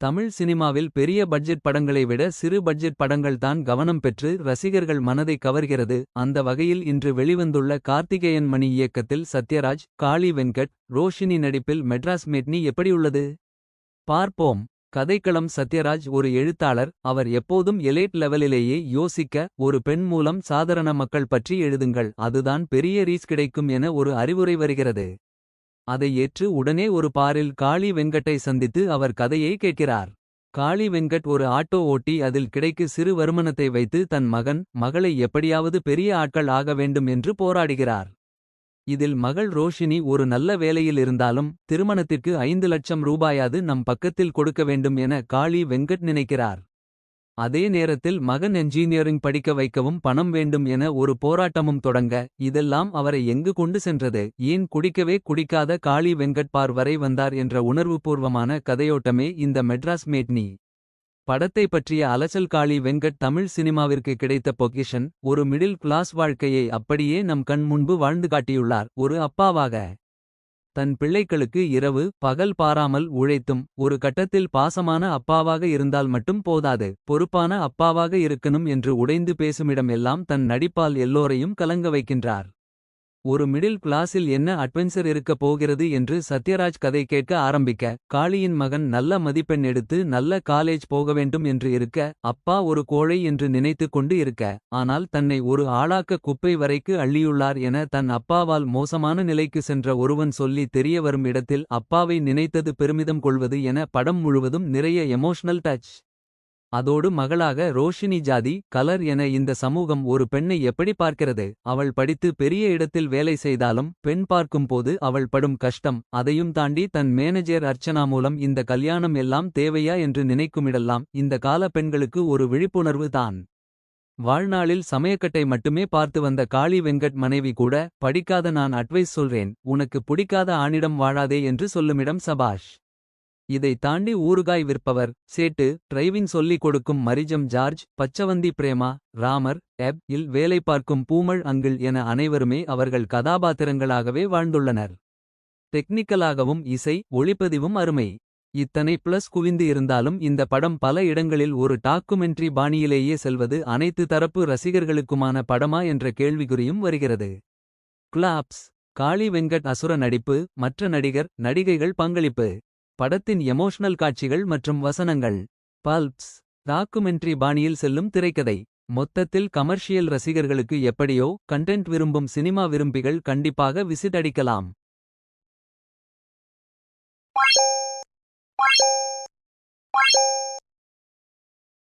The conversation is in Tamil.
தமிழ் சினிமாவில் பெரிய பட்ஜெட் படங்களை விட சிறு பட்ஜெட் படங்கள் தான் கவனம் பெற்று ரசிகர்கள் மனதை கவர்கிறது. அந்த வகையில் இன்று வெளிவந்துள்ள கார்த்திகேயன் மணி இயக்கத்தில் சத்யராஜ் காளி வெங்கட் ரோஷினி நடிப்பில் மெட்ராஸ் மேட்னி எப்படியுள்ளது பார்ப்போம். கதைக்களம் சத்யராஜ் ஒரு எழுத்தாளர். அவர் எப்போதும் எலேட் லெவலிலேயே யோசிக்க ஒரு பெண் மூலம் சாதாரண மக்கள் பற்றி எழுதுங்கள். அதுதான் பெரிய ரீஸ் கிடைக்கும் என ஒரு அறிவுரை வருகிறது. அதை ஏற்று உடனே ஒரு பாரில் காளி வெங்கட்டை சந்தித்து அவர் கதையை கேட்கிறார். காளி வெங்கட் ஒரு ஆட்டோ ஓட்டி அதில் கிடைக்கு சிறு வருமானத்தை வைத்து தன் மகன் மகளை எப்படியாவது பெரிய ஆட்கள் ஆக வேண்டும் என்று போராடுகிறார். இதில் மகள் ரோஷினி ஒரு நல்ல வேலையில் இருந்தாலும் திருமணத்திற்கு ஐந்து லட்சம் ரூபாயாது நம் பக்கத்தில் கொடுக்க வேண்டும் என காளி வெங்கட் நினைக்கிறார். அதே நேரத்தில் மகன் என்ஜினியரிங் படிக்க வைக்கவும் பணம் வேண்டும் என ஒரு போராட்டமும் தொடங்க இதெல்லாம் அவரை எங்கு கொண்டு சென்றது? ஏன் குடிக்கவே குடிக்காத காளி வெங்கட்பார் வரை வந்தார் என்ற உணர்வுபூர்வமான கதையோட்டமே இந்த மெட்ராஸ் மேட்னி படத்தை பற்றிய அலசல் காளி வெங்கட் தமிழ் சினிமாவிற்கு கிடைத்த பொக்கிஷன் ஒரு மிடில் கிளாஸ் வாழ்க்கையை அப்படியே நம் கண் முன்பு வாழ்ந்து காட்டியுள்ளார். ஒரு அப்பாவாக தன் பிள்ளைகளுக்கு இரவு பகல் பாராமல் உழைத்தும் ஒரு கட்டத்தில் பாசமான அப்பாவாக இருந்தால் மட்டும் போதாது பொறுப்பான அப்பாவாக இருக்கணும் என்று உடைந்து பேசுமிடம் எல்லாம் தன் நடிப்பால் எல்லோரையும் கலங்க வைக்கின்றார். ஒரு மிடில் கிளாஸில் என்ன அட்வென்ச்சர் இருக்கப் போகிறது என்று சத்யராஜ் கதை கேட்க ஆரம்பிக்க காளியின் மகன் நல்ல மதிப்பெண் எடுத்து நல்ல காலேஜ் போக வேண்டும் என்று இருக்க அப்பா ஒரு கோழை என்று நினைத்து கொண்டு இருக்க ஆனால் தன்னை ஒரு ஆளாக்க குப்பை வரைக்கு அள்ளியுள்ளார் என தன் அப்பாவால் மோசமான நிலைக்கு சென்ற ஒருவன் சொல்லி தெரிய வரும் இடத்தில் அப்பாவை நினைத்தது பெருமிதம் கொள்வது என படம் முழுவதும் நிறைய எமோஷனல் டச் அதோடு மகளாக ரோஷினி ஜாதி கலர் என இந்த சமூகம் ஒரு பெண்ணை எப்படி பார்க்கிறது? அவள் படித்து பெரிய இடத்தில் வேலை செய்தாலும் பெண் பார்க்கும்போது அவள் படும் கஷ்டம் அதையும் தாண்டி தன் மேனேஜர் அர்ச்சனா மூலம் இந்த கல்யாணம் எல்லாம் தேவையா என்று நினைக்குமிடலாம் இந்த கால பெண்களுக்கு ஒரு விழிப்புணர்வு தான். வாழ்நாளில் சமயக்கட்டை மட்டுமே பார்த்து வந்த காளி வெங்கட் மனைவி கூட படிக்காத நான் அட்வைஸ் சொல்றேன் உனக்கு பிடிக்காத ஆணிடம் வாழாதே என்று சொல்லுமிடம் சபாஷ். இதை தாண்டி ஊறுகாய் விற்பவர். சேட்டு டிரைவிங் சொல்லிக் கொடுக்கும் மரிஜம் ஜார்ஜ் பச்சவந்தி பிரேமா ராமர் எப். இல் வேலை பார்க்கும் பூமள் அங்கிள் என அனைவருமே அவர்கள் கதாபாத்திரங்களாகவே வாழ்ந்துள்ளனர். டெக்னிக்கலாகவும் இசை ஒளிப்பதிவும் அருமை. இத்தனை பிளஸ் குவிந்து இருந்தாலும் இந்த படம் பல இடங்களில் ஒரு டாக்குமெண்ட்ரி பாணியிலேயே செல்வது அனைத்து தரப்பு ரசிகர்களுக்குமான படமா என்ற கேள்விக்குறியும் வருகிறது. கிளாப்ஸ் காளி வெங்கட் அசுர நடிப்பு மற்ற நடிகர் நடிகைகள் பங்களிப்பு. படத்தின் எமோஷனல் காட்சிகள் மற்றும் வசனங்கள். பல்ப்ஸ் டாக்குமெண்ட்ரி பாணியில் செல்லும் திரைக்கதை. மொத்தத்தில் கமர்ஷியல் ரசிகர்களுக்கு எப்படியோ கண்டென்ட் விரும்பும் சினிமா விரும்பிகள் கண்டிப்பாக விசிட் அடிக்கலாம்.